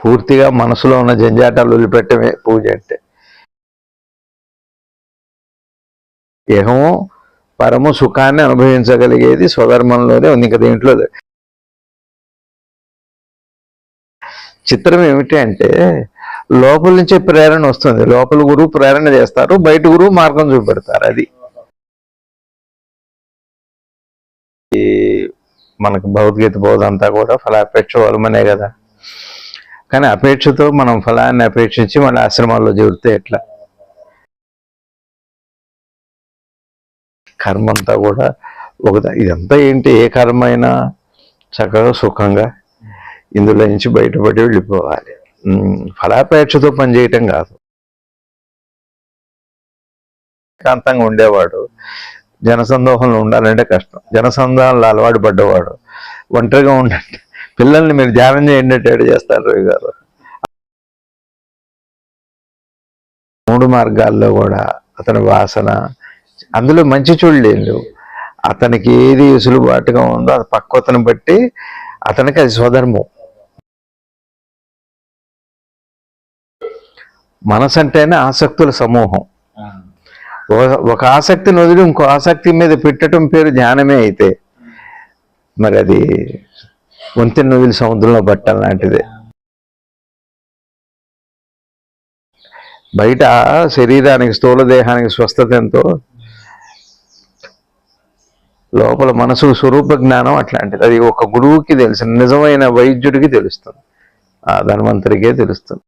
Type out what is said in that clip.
పూర్తిగా మనసులో ఉన్న జంజాటాలు వదిలిపెట్టమే పూజ అంటే. దేహము పరము సుఖాన్ని అనుభవించగలిగేది స్వధర్మంలోనే ఉంది ఇంకా దీంట్లో చిత్రం ఏమిటి అంటే లోపల నుంచే ప్రేరణ వస్తుంది. లోపల గురువు ప్రేరణ చేస్తారు బయట గురువు మార్గం చూపెడతారు అది. ఈ మనకు భగవద్గీత బోధ అంతా కూడా ఫలాపేక్ష వలమనే కదా. కానీ అపేక్షతో మనం ఫలాన్ని అపేక్షించి మన ఆశ్రమాల్లో చేరితే ఎట్లా? కర్మ అంతా కూడా ఒక ఇదంతా ఏంటి? ఏ కర్మ అయినా చక్కగా సుఖంగా ఇందులో నుంచి బయటపడి వెళ్ళిపోవాలి. ఫలాపేక్షతో పనిచేయటం కాదు. ఏకాంతంగా ఉండేవాడు. జనసందోహంలో ఉండాలంటే కష్టం. జనసందోహంలో అలవాటు పడ్డవాడు. ఒంటరిగా ఉండండి. పిల్లల్ని మీరు ధ్యానం చేయండి అంటే చేస్తారు రవి గారు. మూడు మార్గాల్లో కూడా అతని వాసన అందులో మంచి చూడలేదు అతనికి ఏది సులుబాటుగా ఉందో అది పక్వతను బట్టి అతనికి అది స్వధర్మం. మనసు అంటేనే ఆసక్తుల సమూహం. ఒక- ఒక ఆసక్తిని వదిలి ఇంకో ఆసక్తి మీద పెట్టడం పేరు ధ్యానమే అయితే మరి అది వంతెన వదిలి సముద్రంలో పట్టం లాంటిది. బయట శరీరానికి స్థూల దేహానికి స్వస్థత ఎంతో. లోపల మనసు స్వరూప జ్ఞానం అట్లాంటిది. అది ఒక గురువుకి తెలుసు నిజమైన వైద్యుడికి తెలుస్తుంది. ఆ ధన్వంతరికే తెలుస్తుంది.